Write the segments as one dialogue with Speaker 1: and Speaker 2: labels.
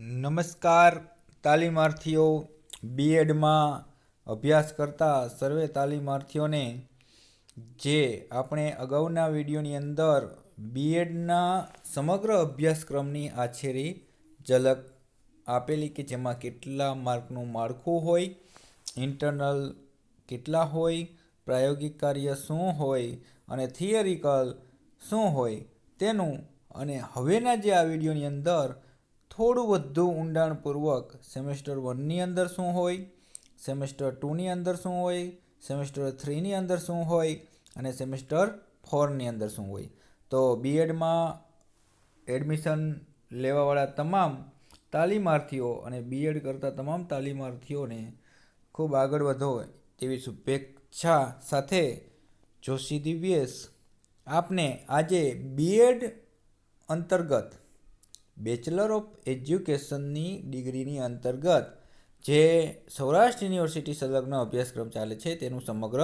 Speaker 1: નમસ્કાર, તાલીમાર્થીઓ બીએડમાં અભ્યાસ કરતા સર્વે તાલીમાર્થીઓને, જે આપણે અગાઉના વિડીયોની અંદર બીએડના સમગ્ર અભ્યાસક્રમની આછેરી ઝલક આપેલી કે જેમાં કેટલા માર્કનું માળખું હોય ઇન્ટરનલ કેટલા હોય, પ્રાયોગિક કાર્ય શું હોય અને થિયરિકલ શું હોય તેનું અને હવેના જે આ વિડીયોની અંદર થોડું વધુ ઊંડાણપૂર્વક સેમેસ્ટર વનની અંદર શું હોય, સેમેસ્ટર ટુની અંદર શું હોય, સેમેસ્ટર થ્રીની અંદર શું હોય અને સેમેસ્ટર ફોરની અંદર શું હોય. તો બીએડમાં એડમિશન લેવાવાળા તમામ તાલીમાર્થીઓ અને બીએડ કરતા તમામ તાલીમાર્થીઓને ખૂબ આગળ વધો તેવી શુભેચ્છા સાથે જોશી દિવ્યેશ આપને આજે બીએડ અંતર્ગત બેચલર ઓફ એજ્યુકેશનની ડિગ્રીની અંતર્ગત, જે સૌરાષ્ટ્ર યુનિવર્સિટી સંલગ્ન અભ્યાસક્રમ ચાલે છે, તેનું સમગ્ર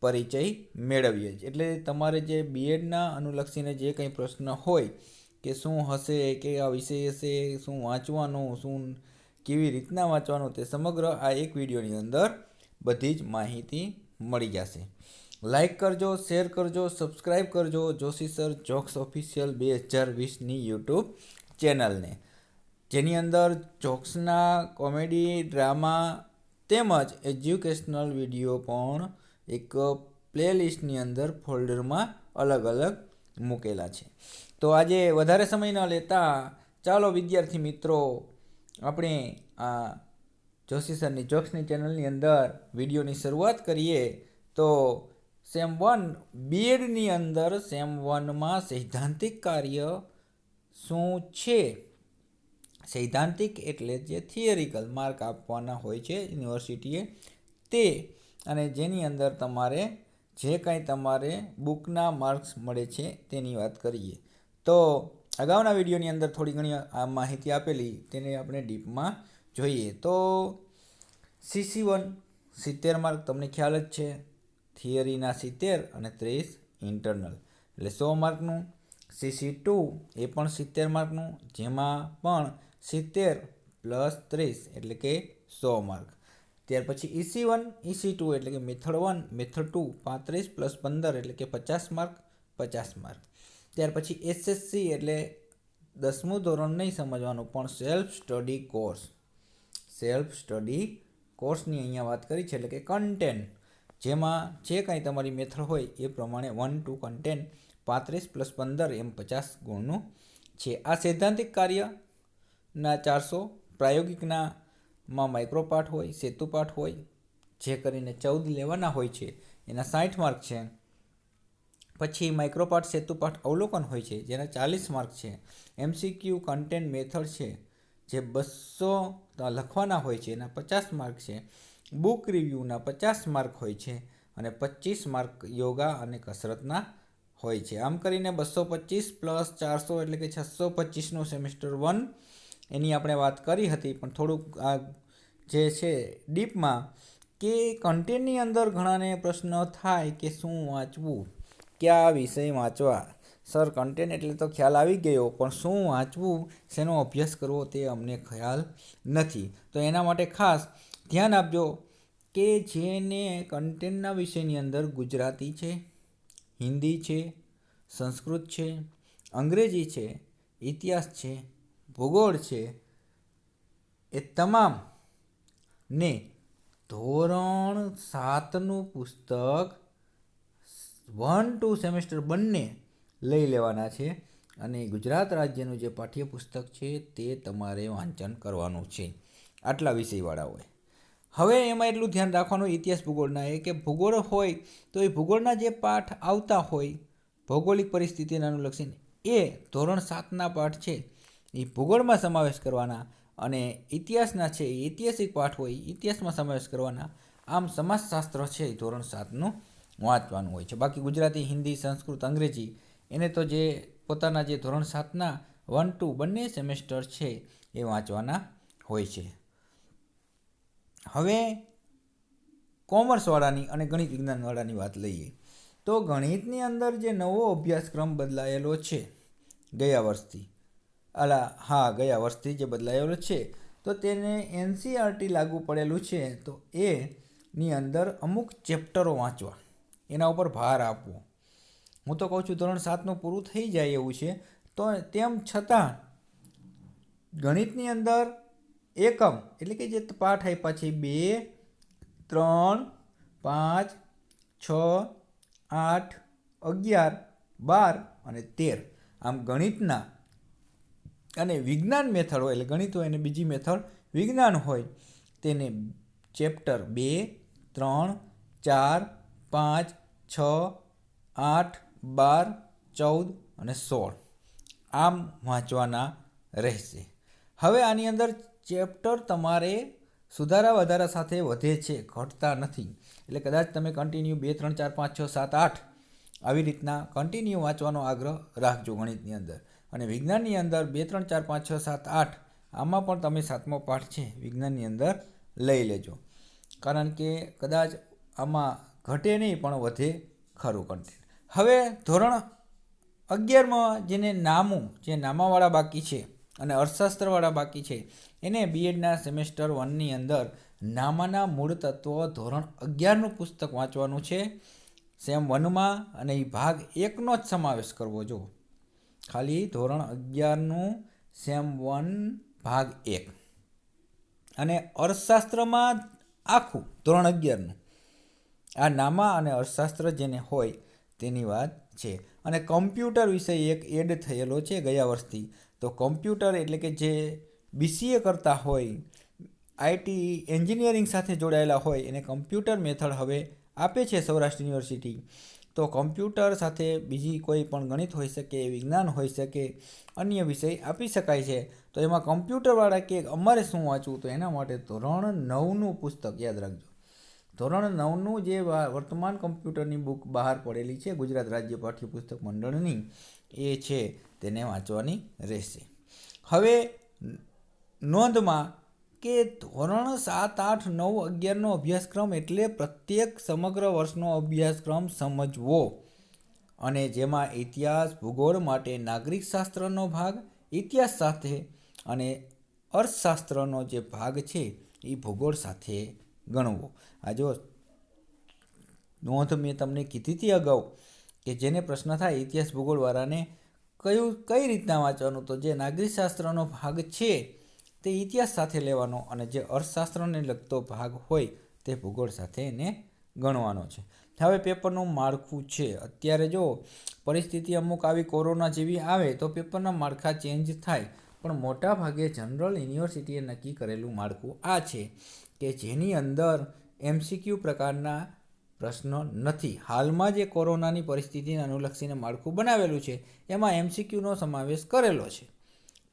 Speaker 1: પરિચય મેળવીએ એટલે તમારે જે બીએડના અનુલક્ષીને જે કંઈ પ્રશ્ન હોય, કે શું હશે, કે આ વિષય હશે, શું વાંચવાનું, શું કેવી રીતના વાંચવાનું, તે સમગ્ર આ એક વિડીયોની અંદર બધી જ માહિતી મળી જશે. લાઈક કરજો શેર કરજો સબસ્ક્રાઈબ કરજો. જોશી સર જોક્સ ઓફિશિયલ બે હજાર વીસની યુટ્યુબ ચેનલને. જેની અંદર જોક્સના કોમેડી, ડ્રામા તેમજ એજ્યુકેશનલ વીડિયો પણ એક પ્લેલિસ્ટની અંદર ફોલ્ડરમાં અલગ અલગ મૂકેલા છે. તો આજે વધારે સમય ન લેતા ચાલો વિદ્યાર્થી મિત્રો, આપણે આ જોશી સરની જોક્સની ચેનલની અંદર વિડીયોની શરૂઆત કરીએ. તો સેમ વન, બીએડની અંદર સેમ વનમાં સૈદ્ધાંતિક કાર્ય શું છે? સૈદ્ધાંતિક એટલે જે થિયરિકલ માર્ક આપવાના હોય છે યુનિવર્સિટીએ તે. અને જેની અંદર તમારે જે કાંઈ તમારે બુકના માર્ક્સ મળે છે તેની વાત કરીએ. તો અગાઉના વિડીયોની અંદર થોડી ઘણી આ માહિતી આપેલી, તેને આપણે ડીપમાં જોઈએ. તો સીસી વન સિત્તેર માર્ક તમને ખ્યાલ જ છે. થિયરીના સિત્તેર અને ત્રીસ ઇન્ટરનલ એટલે સો માર્કનું સીસી ટુ એ પણ સિત્તેર માર્કનું, જેમાં પણ સિત્તેર પ્લસ ત્રીસ એટલે કે સો માર્ક. ત્યાર પછી ઈસી વન, ઈસી ટુ એટલે કે મેથડ વન, મેથડ ટુ પાંત્રીસ પ્લસ પંદર એટલે કે પચાસ માર્ક પચાસ માર્ક. ત્યાર પછી એસએસસી એટલે દસમું ધોરણ નહીં સમજવાનું, પણ self study course. Self study કોર્સની અહીંયા વાત કરી છે, એટલે કે કન્ટેન્ટ. જેમાં જે કાંઈ તમારી મેથડ હોય એ પ્રમાણે વન ટુ કન્ટેન્ટ પાંત્રીસ પ્લસ પંદર એમ પચાસ ગુણનું છે. આ સૈદ્ધાંતિક કાર્યના ચારસો પ્રાયોગિકના માં માઇક્રોપાઠ હોય, સેતુપાઠ હોય, જે કરીને ચૌદ લેવાના હોય છે, એના સાઠ માર્ક છે. પછી માઇક્રોપાઠ સેતુપાઠ અવલોકન હોય છે, જેના ચાલીસ માર્ક છે. એમસીક્યુ કન્ટેન્ટ મેથડ છે, જે બસો લખવાના હોય છે, એના પચાસ માર્ક છે. બુક રિવ્યૂના પચાસ માર્ક હોય છે અને પચીસ માર્ક યોગા અને કસરતના હોય છે. આમ કરીને બસો પચીસ પ્લસ ચારસો એટલે કે છસો પચીસનું સેમેસ્ટર વન એની આપણે વાત કરી હતી, પણ થોડુંક આ જે છે ડીપમાં કે કન્ટેન્ટની અંદર ઘણાને પ્રશ્ન થાય કે શું વાંચવું, કયા વિષય વાંચવા? સર, કન્ટેન્ટ એટલે તો ખ્યાલ આવી ગયો, પણ શું વાંચવું શેનો અભ્યાસ કરવો તે અમને ખ્યાલ નથી. તો એના માટે ખાસ ધ્યાન આપજો કે જેને કન્ટેન્ટના વિષયની અંદર ગુજરાતી છે હિન્દી છે, સંસ્કૃત છે, અંગ્રેજી છે, ઇતિહાસ છે, ભૂગોળ છે, એ તમામ ને ધોરણ સાતનું પુસ્તક વન ટુ સેમેસ્ટર બંને લઈ લેવાના છે અને ગુજરાત રાજ્યનું જે પાઠ્યપુસ્તક છે તે તમારે વાંચન કરવાનું છે. આટલા વિષયવાળાઓએ. હવે એમાં એટલું ધ્યાન રાખવાનું ઇતિહાસ ભૂગોળના એ કે ભૂગોળ હોય તો એ ભૂગોળના જે પાઠ આવતા હોય, ભૌગોલિક પરિસ્થિતિને અનુલક્ષીને, એ ધોરણ સાતના પાઠ છે. એ ભૂગોળમાં સમાવેશ કરવાના અને ઇતિહાસના છે ઐતિહાસિક પાઠ હોય, ઇતિહાસમાં સમાવેશ કરવાના, આમ સમાજશાસ્ત્ર છે એ ધોરણ સાતનું વાંચવાનું હોય છે. બાકી ગુજરાતી, હિન્દી, સંસ્કૃત, અંગ્રેજી, એને તો જે પોતાના જે ધોરણ સાતના વન ટુ બંને સેમેસ્ટર છે એ વાંચવાના હોય છે. હવે કોમર્સવાળાની અને ગણિત વિજ્ઞાનવાળાની વાત લઈએ, તો ગણિતની અંદર જે નવો અભ્યાસક્રમ બદલાયેલો છે, ગયા વર્ષથી, અલા, હા, ગયા વર્ષથી જે બદલાયેલો છે, તો તેને એનસીઆરટી લાગુ પડેલું છે, તો એની અંદર અમુક ચેપ્ટરો વાંચવા, એના ઉપર ભાર આપવો. હું તો કહું છું, ધોરણ સાતનું પૂરું થઈ જાય એવું છે, તો તેમ છતાં ગણિતની અંદર એકમ. એટલે કે જે પાઠ આપ્યા છે બે, ત્રણ, પાંચ, છ, આઠ, અગિયાર, બાર અને તેર. આમ ગણિતના અને વિજ્ઞાન મેથડ હોય, એટલે ગણિત હોય અને બીજી મેથડ વિજ્ઞાન હોય, તેને ચેપ્ટર બે, ત્રણ, ચાર, પાંચ, છ, આઠ, બાર, ચૌદ અને સોળ. આમ વાંચવાના રહેશે. હવે આની અંદર ચેપ્ટર તમારે સુધારા વધારા સાથે વધે છે, ઘટતા નથી. એટલે કદાચ તમે કન્ટિન્યુ બે, ત્રણ, ચાર, પાંચ, છ, સાત, આઠ આવી રીતના કન્ટિન્યુ વાંચવાનો આગ્રહ રાખજો ગણિતની અંદર. અને વિજ્ઞાનની અંદર બે, ત્રણ, ચાર, પાંચ, છ, સાત, આઠ આમાં પણ તમે સાતમો પાઠ છે, વિજ્ઞાનની અંદર લઈ લેજો. કારણ કે કદાચ આમાં ઘટે નહીં, પણ વધે ખરું કન્ટેન્ટ હવે ધોરણ અગિયારમાં જેને નામું, જે નામાવાળા બાકી છે અને અર્થશાસ્ત્રવાળા બાકી છે એને બીએડના સેમેસ્ટર વનની અંદર નામાના મૂળ તત્વો ધોરણ અગિયારનું પુસ્તક વાંચવાનું છે. સેમ વનમાં અને એ ભાગ એકનો જ સમાવેશ કરવો જો. ખાલી ધોરણ અગિયારનું સેમ વન ભાગ એક. અને અર્થશાસ્ત્રમાં આખું ધોરણ અગિયારનું આ નામા અને અર્થશાસ્ત્ર જેને હોય તેની વાત છે. અને કમ્પ્યુટર વિષય એક એડ થયેલો છે ગયા વર્ષથી. તો કમ્પ્યુટર એટલે કે જે બીસીએ કરતા હોય આઈટી એન્જિનિયરિંગ સાથે જોડાયેલા હોય, એને કમ્પ્યુટર મેથડ હવે આપે છે સૌરાષ્ટ્ર યુનિવર્સિટી તો કમ્પ્યુટર સાથે બીજી કોઈ પણ ગણિત હોઈ શકે, વિજ્ઞાન હોઈ શકે, અન્ય વિષય આપી શકાય છે. તો એમાં કમ્પ્યુટરવાળા કે અમારે શું વાંચવું, તો એના માટે ધોરણ નવનું પુસ્તક યાદ રાખજો. ધોરણ નવનું જે વર્તમાન કમ્પ્યુટરની બુક બહાર પડેલી છે, ગુજરાત રાજ્ય પાઠ્યપુસ્તક મંડળની, એ છે, તેને વાંચવાની રહેશે. હવે નોંધમાં કે ધોરણ સાત, આઠ, નવ, અગિયારનો અભ્યાસક્રમ એટલે પ્રત્યેક સમગ્ર વર્ષનો અભ્યાસક્રમ સમજવો. અને જેમાં ઇતિહાસ, ભૂગોળ માટે નાગરિક શાસ્ત્રનો ભાગ, ઇતિહાસ સાથે અને અર્થશાસ્ત્રનો જે ભાગ છે એ ભૂગોળ સાથે ગણવો. આ જો નોંધ મેં તમને કીધી હતી અગાઉ કે જેને પ્રશ્ન થાય ઇતિહાસ ભૂગોળવાળાને કયું, કઈ રીતના વાંચવાનું? તો જે નાગરિક શાસ્ત્રનો ભાગ છે તે ઇતિહાસ સાથે લેવાનો અને જે અર્થશાસ્ત્રને લગતો ભાગ હોય તે ભૂગોળ સાથે એને ગણવાનો છે. હવે પેપરનું માળખું છે. અત્યારે જો પરિસ્થિતિ અમુક આવી કોરોના જેવી આવે તો પેપરના માળખા ચેન્જ થાય. પણ મોટા ભાગે જનરલ યુનિવર્સિટીએ નક્કી કરેલું માળખું આ છે કે જેની અંદર એમસીક્યુ પ્રકારના પ્રશ્નો નથી. હાલમાં જે કોરોનાની પરિસ્થિતિને અનુલક્ષીને માળખું બનાવેલું છે, એમાં એમસીક્યુનો સમાવેશ કરેલો છે.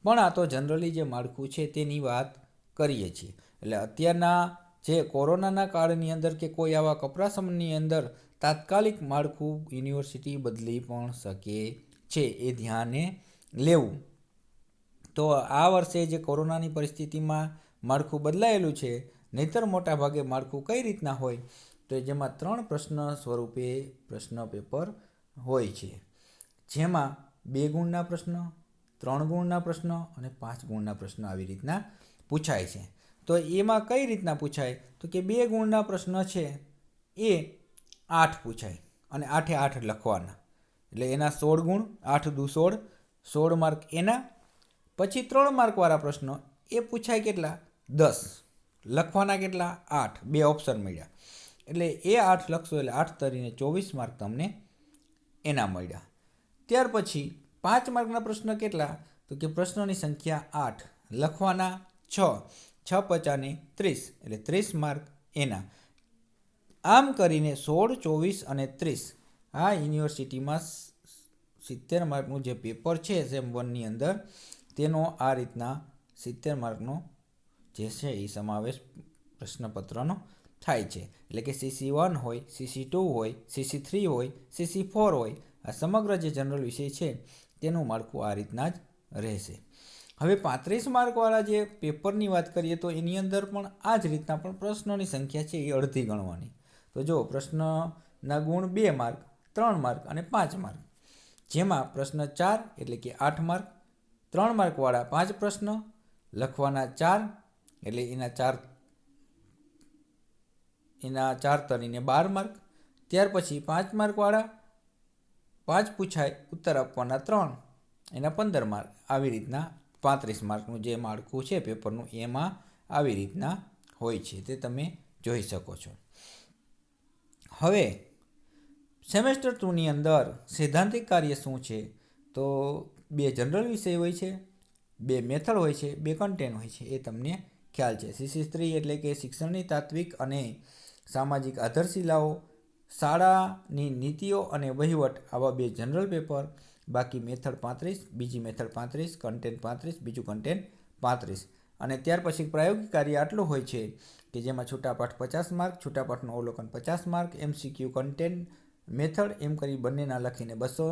Speaker 1: પણ આ તો જનરલી જે માળખું છે તેની વાત કરીએ છીએ. એટલે અત્યારના જે કોરોનાના કાળની અંદર કે કોઈ આવા કપરા સમયની અંદર તાત્કાલિક માળખું યુનિવર્સિટી બદલી પણ શકે છે એ ધ્યાને લેવું. તો આ વર્ષે જે કોરોનાની પરિસ્થિતિમાં માળખું બદલાયેલું છે, નહીતર મોટા ભાગે માળખું કઈ રીતના હોય, તો જેમાં ત્રણ પ્રશ્ન સ્વરૂપે પ્રશ્ન પેપર હોય છે. જેમાં બે ગુણના પ્રશ્ન ત્રણ ગુણના પ્રશ્નો અને પાંચ ગુણના પ્રશ્નો આવી રીતના પૂછાય છે. તો એમાં કઈ રીતના પૂછાય? તો કે બે ગુણના પ્રશ્ન છે એ આઠ પૂછાય અને આઠે આઠ લખવાના. એટલે એના સોળ ગુણ, આઠ દુ સોળ સોળ માર્ક એના. પછી ત્રણ માર્કવાળા પ્રશ્નો એ પૂછાય કેટલા? દસ. લખવાના કેટલા? આઠ. બે ઓપ્શન મળ્યા. એટલે એ આઠ લખશો એટલે આઠ તરીને ચોવીસ માર્ક તમને એના મળ્યા. ત્યાર પછી પાંચ માર્કના પ્રશ્ન કેટલા? તો કે પ્રશ્નોની સંખ્યા આઠ, લખવાના છ છ પચાને ત્રીસ, એટલે ત્રીસ માર્ક એના. આમ કરીને સોળ, ચોવીસ અને ત્રીસ. આ યુનિવર્સિટીમાં સિત્તેર માર્કનું જે પેપર છે સેમ વનની અંદર, તેનો આ રીતના સિત્તેર માર્કનો જે છે, એ સમાવેશ પ્રશ્નપત્રનો થાય છે. એટલે કે સીસી વન હોય સીસી ટુ હોય સીસી થ્રી હોય સીસી ફોર હોય. આ સમગ્ર જે જનરલ વિષય છે તેનું માળખું આ રીતના જ રહેશે. હવે પાંત્રીસ માર્કવાળા જે પેપરની વાત કરીએ તો એની અંદર પણ આ જ રીતના પણ પ્રશ્નોની સંખ્યા છે એ અડધી ગણવાની. તો જો પ્રશ્નના ગુણ બે માર્ક, ત્રણ માર્ક અને પાંચ માર્ક, જેમાં પ્રશ્ન ચાર એટલે કે આઠ માર્ક, ત્રણ માર્કવાળા પાંચ પ્રશ્ન, લખવાના ચાર એટલે એના ચાર એના ચાર તરીને બાર માર્ક, ત્યાર પછી પાંચ માર્કવાળા પાંચ પૂછાય, ઉત્તર આપવાના ત્રણ. એના પંદર માર્ક. આવી રીતના પાંત્રીસ માર્કનું જે માળખું છે, પેપરનું, એમાં આવી રીતના હોય છે. તે તમે જોઈ શકો છો. હવે, સેમેસ્ટર ટુની અંદર સૈદ્ધાંતિક કાર્ય શું છે? તો બે જનરલ વિષય હોય છે, બે મેથડ હોય છે, બે કન્ટેન્ટ હોય છે. એ તમને ખ્યાલ છે. સીસી સ્ત્રી એટલે કે શિક્ષણની તાત્વિક અને સામાજિક આધારશિલાઓ શાળાની નીતિઓ અને વહીવટ. આવા બે જનરલ પેપર, બાકી મેથડ પાંત્રીસ, બીજી મેથડ પાંત્રીસ કન્ટેન્ટ પાંત્રીસ, બીજું કન્ટેન્ટ પાંત્રીસ. અને ત્યાર પછી પ્રાયોગિક કાર્ય આટલું હોય છે કે જેમાં છૂટાપાઠ પચાસ માર્ક, છૂટાપાઠનું અવલોકન પચાસ માર્ક એમસીક્યુ કન્ટેન્ટ મેથડ, એમ કરી બંનેના લખીને બસો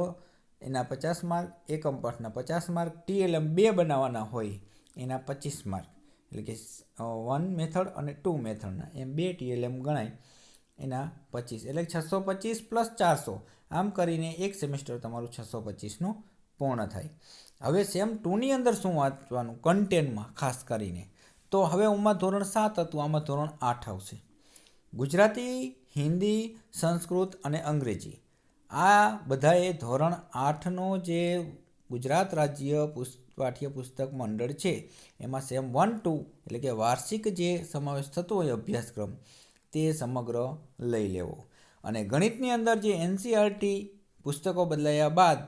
Speaker 1: એના પચાસ માર્ક, એકમ પાઠના પચાસ માર્ક ટીએલએમ બે બનાવવાના હોય એના પચીસ માર્ક. એટલે કે વન મેથડ અને ટુ મેથડના એમ બે ટીએલએમ ગણાય. એના પચીસ. એટલે છસો પચીસ પ્લસ ચારસો. આમ કરીને એક સેમેસ્ટર તમારું છસો પચીસનું પૂર્ણ થાય. હવે સેમ ટુની અંદર શું વાંચવાનું? કન્ટેન્ટમાં ખાસ કરીને. તો હવે ઉમાં ધોરણ સાત હતું, આમાં ધોરણ આઠ આવશે. ગુજરાતી, હિન્દી, સંસ્કૃત અને અંગ્રેજી. આ બધાએ ધોરણ આઠનો જે ગુજરાત રાજ્ય પાઠ્ય પાઠ્યપુસ્તક મંડળ છે, એમાં સેમ વન ટુ એટલે કે વાર્ષિક જે સમાવેશ થતો હોય અભ્યાસક્રમ તે સમગ્ર લઈ લેવો. અને ગણિતની અંદર જે એનસીઆરટી પુસ્તકો બદલાયા બાદ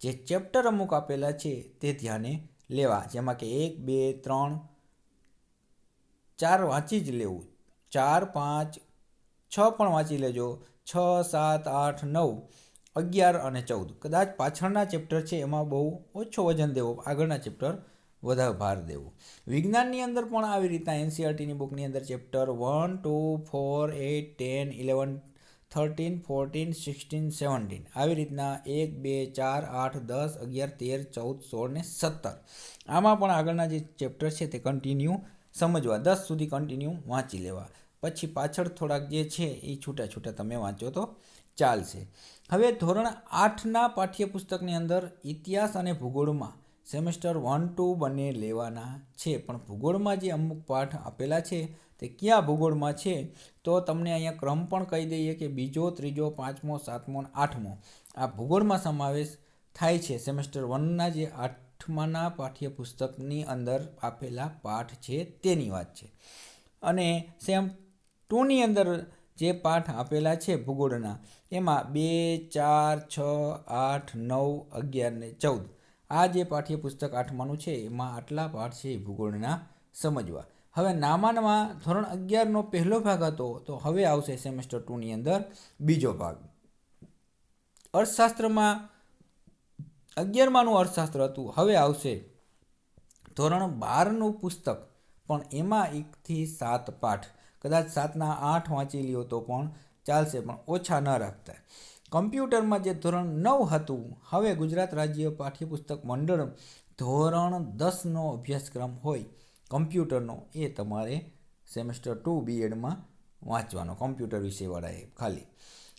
Speaker 1: જે ચેપ્ટર અમુક આપેલા છે તે ધ્યાને લેવા. જેમાં કે એક, બે, ત્રણ, ચાર વાંચી જ લેવું. ચાર, પાંચ, છ પણ વાંચી લેજો. છ, સાત, આઠ, નવ, અગિયાર અને ચૌદ. કદાચ પાછળના ચેપ્ટર છે એમાં બહુ ઓછો વજન દેવો. આગળના ચેપ્ટર વધારે ભાર દેવો. વિજ્ઞાનની અંદર પણ આવી રીતના એનસીઆરટીની બુકની અંદર chapter one two four eight ten eleven thirteen fourteen sixteen seventeen આવી રીતના એક, બે, ચાર, આઠ, દસ, અગિયાર, તેર, ચૌદ, સોળ ને સત્તર. આમાં પણ આગળના જે ચેપ્ટર છે તે કન્ટિન્યુ સમજવા. દસ સુધી કન્ટિન્યુ વાંચી લેવા. પછી પાછળ થોડાક જે છે એ છૂટા છૂટા તમે વાંચો તો ચાલશે. હવે ધોરણ આઠના પાઠ્યપુસ્તકની અંદર ઇતિહાસ અને ભૂગોળમાં સેમેસ્ટર વન, ટુ બંને લેવાના છે. પણ ભૂગોળમાં જે અમુક પાઠ આપેલા છે, તે ક્યાં ભૂગોળમાં છે? તો તમને અહીંયા ક્રમ પણ કહી દઈએ કે બીજો, ત્રીજો, પાંચમો, સાતમો આઠમો. આ ભૂગોળમાં સમાવેશ થાય છે. સેમેસ્ટર વનના જે આઠમાના પાઠ્યપુસ્તકની અંદર આપેલા પાઠ છે, તેની વાત છે. અને સેમ ટુની અંદર જે પાઠ આપેલા છે ભૂગોળના, એમાં બે, ચાર, છ, આઠ, નવ, અગિયાર ને ચૌદ. આ જે પાઠ્યપુસ્તક આઠમાનું છે, એમાં આટલા પાઠ છે ભૂગોળના સમજવા. હવે નામાનમાં ધોરણ અગિયારનો પહેલો ભાગ હતો, તો હવે આવશે સેમેસ્ટર ટુની અંદર બીજો ભાગ. અર્થશાસ્ત્રમાં અગિયારમાનું અર્થશાસ્ત્ર હતું, હવે આવશે ધોરણ બારનું પુસ્તક. પણ એમાં એકથી સાત પાઠ. કદાચ સાતના આઠ વાંચી લ્યો તો પણ ચાલશે, પણ ઓછા ન રાખતા. કમ્પ્યુટરમાં જે ધોરણ નવ હતું, હવે ગુજરાત રાજ્ય પાઠ્યપુસ્તક મંડળ ધોરણ દસનો અભ્યાસક્રમ હોય. કમ્પ્યુટરનો એ તમારે સેમેસ્ટર ટુ બીએડમાં વાંચવાનો, કમ્પ્યુટર વિષયવાળાએ ખાલી.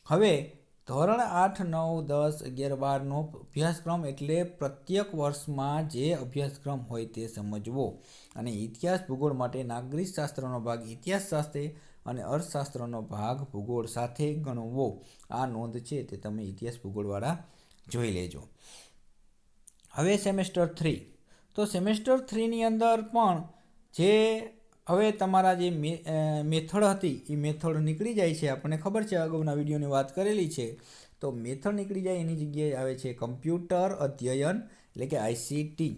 Speaker 1: હવે ધોરણ આઠ, નવ, દસ, અગિયાર, બારનો અભ્યાસક્રમ એટલે પ્રત્યેક વર્ષમાં જે અભ્યાસક્રમ હોય તે સમજવો. અને ઇતિહાસ ભૂગોળ માટે નાગરિક શાસ્ત્રનો ભાગ, ઇતિહાસ શાસ્ત્રે અને અર્થશાસ્ત્રનો ભાગ ભૂગોળ સાથે ગણવો. આ નોંધ છે તે તમે ઇતિહાસ ભૂગોળવાળા જોઈ લેજો. હવે સેમેસ્ટર થ્રી. તો સેમેસ્ટર થ્રીની અંદર પણ જે હવે તમારા જે મેથડ હતી, એ મેથડ નીકળી જાય છે. આપણને ખબર છે, અગાઉના વિડીયોની વાત કરેલી છે. તો મેથડ નીકળી જાય એની જગ્યાએ આવે છે કમ્પ્યુટર અધ્યયન, એટલે કે આઈસીટી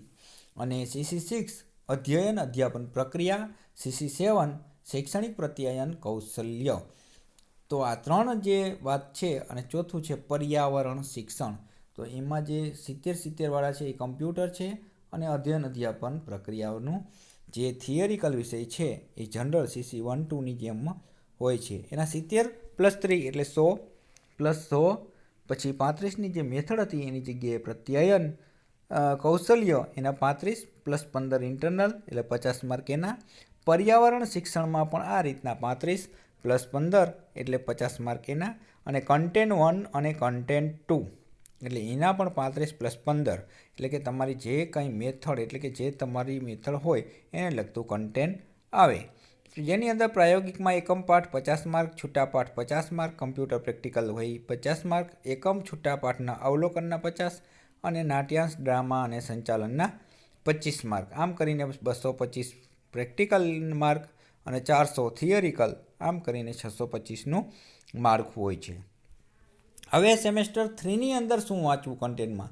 Speaker 1: અને સીસી સિક્સ અધ્યયન, અધ્યાપન પ્રક્રિયા સીસી સેવન શૈક્ષણિક પ્રત્યાયન કૌશલ્ય. તો આ ત્રણ જે વાત છે અને ચોથું છે પર્યાવરણ શિક્ષણ. તો એમાં જે સિત્તેર સિત્તેરવાળા છે એ કમ્પ્યુટર છે અને અધ્યયન અધ્યાપન પ્રક્રિયાઓનું જે થિયરિકલ વિષય છે એ જનરલ સીસી વન ટુની જેમ હોય છે. એના સિત્તેર પ્લસ થ્રી એટલે સો પ્લસ સો પછી પાંત્રીસની જે મેથડ હતી એની જગ્યાએ પ્રત્યાયન કૌશલ્ય એના પાંત્રીસ પ્લસ પંદર ઇન્ટરનલ એટલે પચાસ માર્ક એના પર્યાવરણ શિક્ષણમાં પણ આ રીતના પાંત્રીસ પ્લસ પંદર એટલે પચાસ માર્ક એના અને કન્ટેન્ટ વન અને કન્ટેન્ટ ટુ એટલે એના પણ પાંત્રીસ પ્લસ પંદર. એટલે કે તમારી જે કંઈ મેથડ એટલે કે જે તમારી મેથડ હોય એને લગતું કન્ટેન્ટ આવે. જેની અંદર પ્રાયોગિકમાં એકમ પાઠ પચાસ માર્ક, છૂટા પાઠ પચાસ માર્ક કમ્પ્યુટર પ્રેક્ટિકલ હોય પચાસ માર્ક, એકમ, છૂટા પાઠના અવલોકનના પચાસ અને નાટ્યાંશ ડ્રામા અને સંચાલનના પચીસ માર્ક. આમ કરીને બસો પચીસ પ્રેક્ટિકલ માર્ક અને ચારસો થિયરિકલ, આમ કરીને છસો પચીસનું માળખું હોય છે. હવે સેમેસ્ટર થ્રીની અંદર શું વાંચવું કન્ટેન્ટમાં?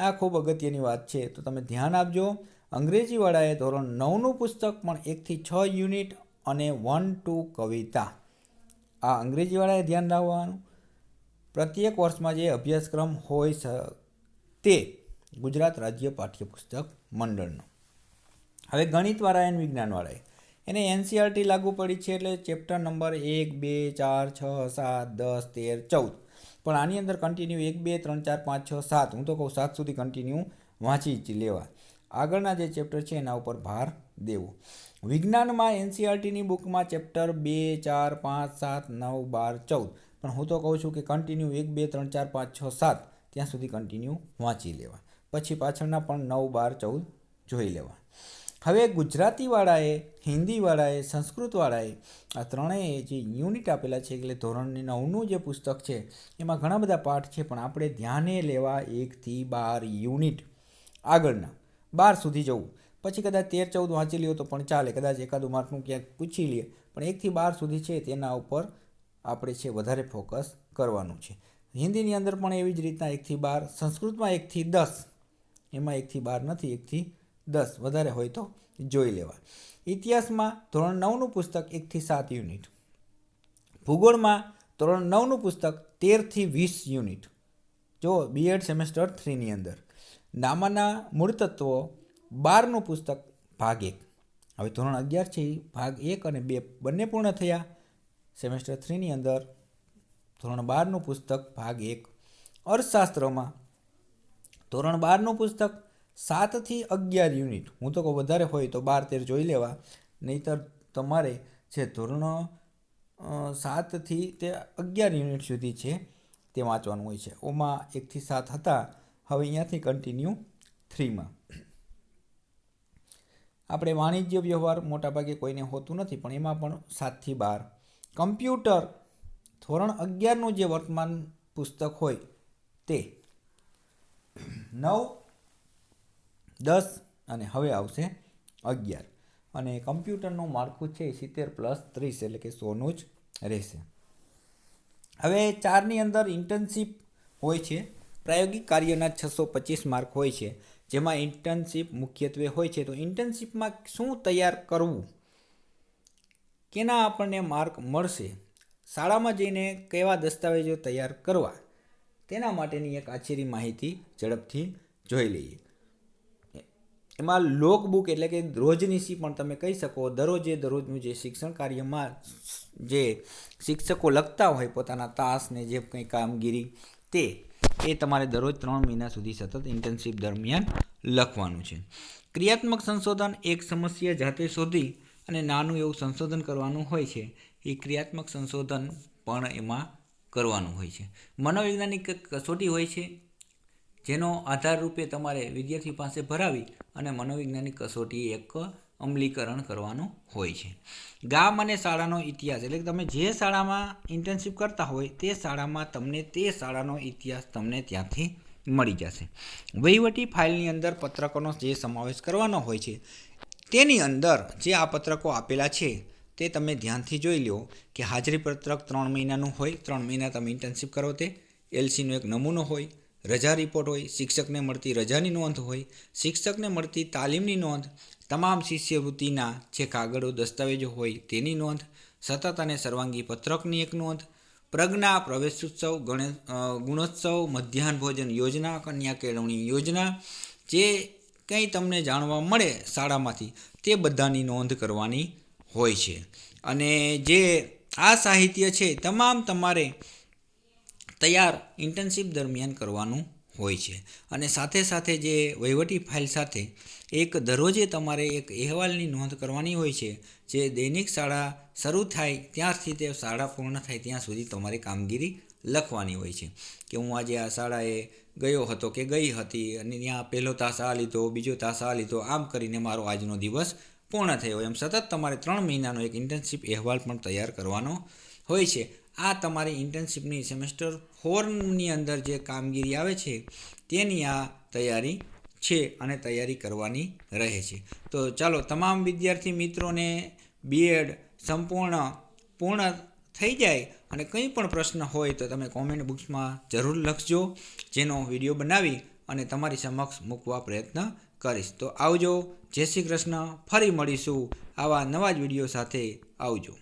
Speaker 1: આ ખૂબ અગત્યની વાત છે. તો તમે ધ્યાન આપજો, અંગ્રેજીવાળાએ ધોરણ નવનું પુસ્તક પણ એકથી છ યુનિટ અને વન ટુ કવિતા. આ અંગ્રેજીવાળાએ ધ્યાન રાખવાનું. પ્રત્યેક વર્ષમાં જે અભ્યાસક્રમ હોય તે ગુજરાત રાજ્ય પાઠ્યપુસ્તક મંડળનો. હવે ગણિતવાળા અને વિજ્ઞાનવાળાએ એને એનસીઆરટી લાગુ પડી છે એટલે ચેપ્ટર નંબર એક, બે, ચાર, છ, સાત, દસ, તેર, ચૌદ. પણ આની અંદર કન્ટિન્યુ એક, બે, ત્રણ, ચાર, પાંચ, છ, સાત. હું તો કહું સાત સુધી કન્ટિન્યુ વાંચી જ લેવા. આગળના જે ચેપ્ટર છે એના ઉપર ભાર દેવો. વિજ્ઞાનમાં એનસીઆરટીની બુકમાં ચેપ્ટર બે, ચાર, પાંચ, સાત, નવ, બાર, ચૌદ. પણ હું તો કહું છું કે કન્ટિન્યુ એક, બે, ત્રણ, ચાર, પાંચ, છ, સાત ત્યાં સુધી કન્ટિન્યુ વાંચી લેવા. પછી પાછળના પણ નવ, બાર, ચૌદ જોઈ લેવા. હવે ગુજરાતીવાળાએ, હિન્દીવાળાએ, સંસ્કૃતવાળાએ આ ત્રણેય જે યુનિટ આપેલા છે, એટલે ધોરણ નવનું જે પુસ્તક છે, એમાં ઘણા બધા પાઠ છે, પણ આપણે ધ્યાને લેવા એકથી બાર યુનિટ આગળના, બાર સુધી જવું. પછી કદાચ તેર, ચૌદ વાંચી લ્યો તો પણ ચાલે. કદાચ એકાદું માર્કનું ક્યાંક પૂછી લઈએ પણ એકથી બાર સુધી છે, તેના ઉપર આપણે છે, વધારે ફોકસ કરવાનું છે. હિન્દીની અંદર પણ એવી જ રીતના એકથી બાર, સંસ્કૃતમાં એકથી દસ. એમાં એકથી બાર નથી, એકથી દસ વધારે હોય તો જોઈ લેવા ઇતિહાસમાં ધોરણ નવનું પુસ્તક એકથી સાત યુનિટ. ભૂગોળમાં ધોરણ નવનું પુસ્તક તેરથી વીસ યુનિટ. જો બીએડ સેમેસ્ટર થ્રીની અંદર. નામાના મૂળ તત્વો બારનું પુસ્તક ભાગ એક. હવે ધોરણ અગિયાર છે ભાગ એક અને બે બંને પૂર્ણ થયા. સેમેસ્ટર થ્રીની અંદર ધોરણ બારનું પુસ્તક ભાગ એક. અર્થશાસ્ત્રમાં ધોરણ બારનું પુસ્તક સાતથી અગિયાર યુનિટ. હું તો કહું વધારે હોય તો બાર તેર જોઈ લેવા. નહીંતર તમારે જે ધોરણ સાતથી તે અગિયાર યુનિટ સુધી છે તે વાંચવાનું હોય છે. ઓમાં એકથી સાત હતા. હવે અહીંયાથી કન્ટિન્યુ થ્રીમાં. આપણે વાણિજ્ય વ્યવહાર મોટાભાગે કોઈને હોતું નથી, પણ એમાં પણ સાતથી બાર. કમ્પ્યુટર. ધોરણ અગિયારનું જે વર્તમાન પુસ્તક હોય તે. નવ દસ અને હવે આવશે અગિયાર. અને કમ્પ્યુટરનું માળખું છે સિત્તેર પ્લસ ત્રીસ એટલે કે સોનું જ રહેશે. હવે ચારની અંદર ઇન્ટર્નશીપ હોય છે. પ્રાયોગિક કાર્યના છસો પચીસ માર્ક હોય છે. જેમાં ઇન્ટર્નશીપ મુખ્યત્વે હોય છે. તો ઇન્ટર્નશીપમાં શું તૈયાર કરવું? કેના આપણને માર્ક મળશે? શાળામાં જઈને કેવા દસ્તાવેજો તૈયાર કરવા? તેના માટેની એક આછેરી માહિતી ઝડપથી જોઈ લઈએ. એમાં લોક બુક એટલે કે રોજનીશી પણ તમે કહી શકો, દરરોજે દરરોજનું જે શિક્ષણ કાર્યમાં જે શિક્ષકો લખતા હોય પોતાના તાસને જે કંઈ કામગીરી તે, એ તમારે દરરોજ ત્રણ મહિના સુધી સતત ઇન્ટર્નશીપ દરમિયાન લખવાનું છે. ક્રિયાત્મક સંશોધન એક સમસ્યા જાતે શોધી અને નાનું એવું સંશોધન કરવાનું હોય છે, એ ક્રિયાત્મક સંશોધન પણ એમાં કરવાનું હોય છે. મનોવૈજ્ઞાનિક કસોટી હોય છે જેનો આધાર રૂપે તમારે વિદ્યાર્થી પાસે ભરાવી અને મનોવૈજ્ઞાનિક કસોટી એક અમલીકરણ કરવાનું હોય છે. ગામ અને શાળાનો ઇતિહાસ એટલે કે તમે જે શાળામાં ઇન્ટર્નશીપ કરતા હોય તે શાળામાં તમને તે શાળાનો ઇતિહાસ તમને ત્યાંથી મળી જશે. વહીવટી ફાઇલની અંદર પત્રકોનો જે સમાવેશ કરવાનો હોય છે, તેની અંદર જે આ પત્રકો આપેલા છે, તે તમે ધ્યાનથી જોઈ લો કે હાજરી પત્રક ત્રણ મહિનાનું હોય, ત્રણ મહિના તમે ઇન્ટર્નશીપ કરો તે એલસીનો એક નમૂનો હોય રજા રિપોર્ટ હોય શિક્ષકને મળતી રજાની નોંધ હોય શિક્ષકને મળતી તાલીમની નોંધ તમામ શિષ્યવૃત્તિના જે કાગળો દસ્તાવેજો હોય તેની નોંધ સતત અને સર્વાંગી પત્રકની એક નોંધ પ્રજ્ઞા પ્રવેશોત્સવ ગણે અ, ગુણોત્સવ મધ્યાહન ભોજન યોજના કન્યા કેળવણી યોજના જે કંઈ તમને જાણવા મળે શાળામાંથી તે બધાની નોંધ કરવાની હોય છે. અને જે આ સાહિત્ય છે તમામ તમારે તૈયાર ઇન્ટર્નશીપ દરમિયાન કરવાનું હોય છે. અને સાથે સાથે જે વહીવટી ફાઇલ સાથે એક દરરોજે તમારે એક અહેવાલની નોંધ કરવાની હોય છે, જે દૈનિક શાળા શરૂ થાય ત્યારથી તે શાળા પૂર્ણ થાય ત્યાં સુધી તમારે કામગીરી લખવાની હોય છે. કે હું આજે આ શાળાએ ગયો હતો કે ગઈ હતી, અને ત્યાં પહેલો તાસ આ લીધો, બીજો તાસ આ લીધો, આમ કરીને મારો આજનો દિવસ પૂર્ણ થયો. એમ સતત તમારે ત્રણ મહિનાનો એક ઇન્ટર્નશીપ અહેવાલ પણ તૈયાર કરવાનો હોય છે. આ તમારી ઇન્ટર્નશીપની સેમેસ્ટર ફોરની અંદર જે કામગીરી આવે છે, તેની આ તૈયારી છે અને તૈયારી કરવાની રહે છે. તો ચાલો, તમામ વિદ્યાર્થી મિત્રોને બીએડ સંપૂર્ણ, પૂર્ણ થઈ જાય અને કંઈ પણ પ્રશ્ન હોય તો તમે કોમેન્ટ બુક્સમાં જરૂર લખજો, જેનો વીડિયો બનાવી અને તમારી સમક્ષ મૂકવા પ્રયત્ન કરીશ. તો આવજો, જય શ્રી કૃષ્ણ, ફરી મળીશું આવા નવા જ વીડિયો સાથે. આવજો.